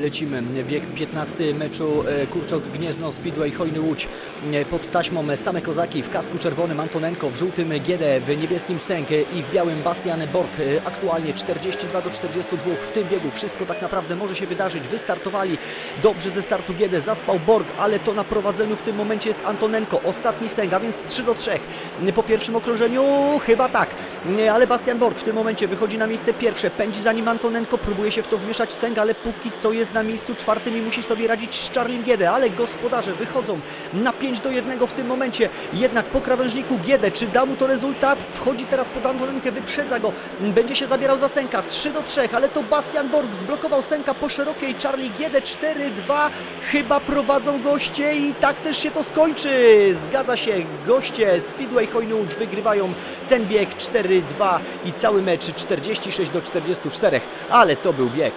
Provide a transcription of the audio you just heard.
lecimy. Bieg 15 meczu e, Kurczok Gniezno Speedway Hojny Łódź E, pod taśmą same kozaki w kasku czerwonym Antonenko, w żółtym Giedę, w niebieskim Sęk i w białym Bastian Borg. E, Aktualnie 42 do 42 w tym biegu. Wszystko tak naprawdę może się wydarzyć. Wystartowali dobrze ze startu Giedę, zaspał Borg, ale to na prowadzeniu w tym momencie jest Antonenko. Ostatni Sęk, a więc 3 do 3 po pierwszym okrążeniu. Chyba tak, ale Bastian Borg w tym momencie wychodzi na miejsce pierwsze, pędzi za nim Antonenko, próbuje się w to wmieszać Sęk, ale póki co jest na miejscu czwartym i musi sobie radzić z Charlie Giedę, ale gospodarze wychodzą na 5 do 1 w tym momencie, jednak po krawężniku Giedę, czy da mu to rezultat? Wchodzi teraz pod Antonenkę, wyprzedza go, będzie się zabierał za Sęka, 3 do 3, ale to Bastian Borg zblokował Sęka po szerokiej, Charlie Giedę 4-2, chyba prowadzą goście i tak też się to skończy, zgadza się, goście Speedway Łódź wygrywają ten bieg 4-2 i cały mecz 46 do 44, ale to był bieg.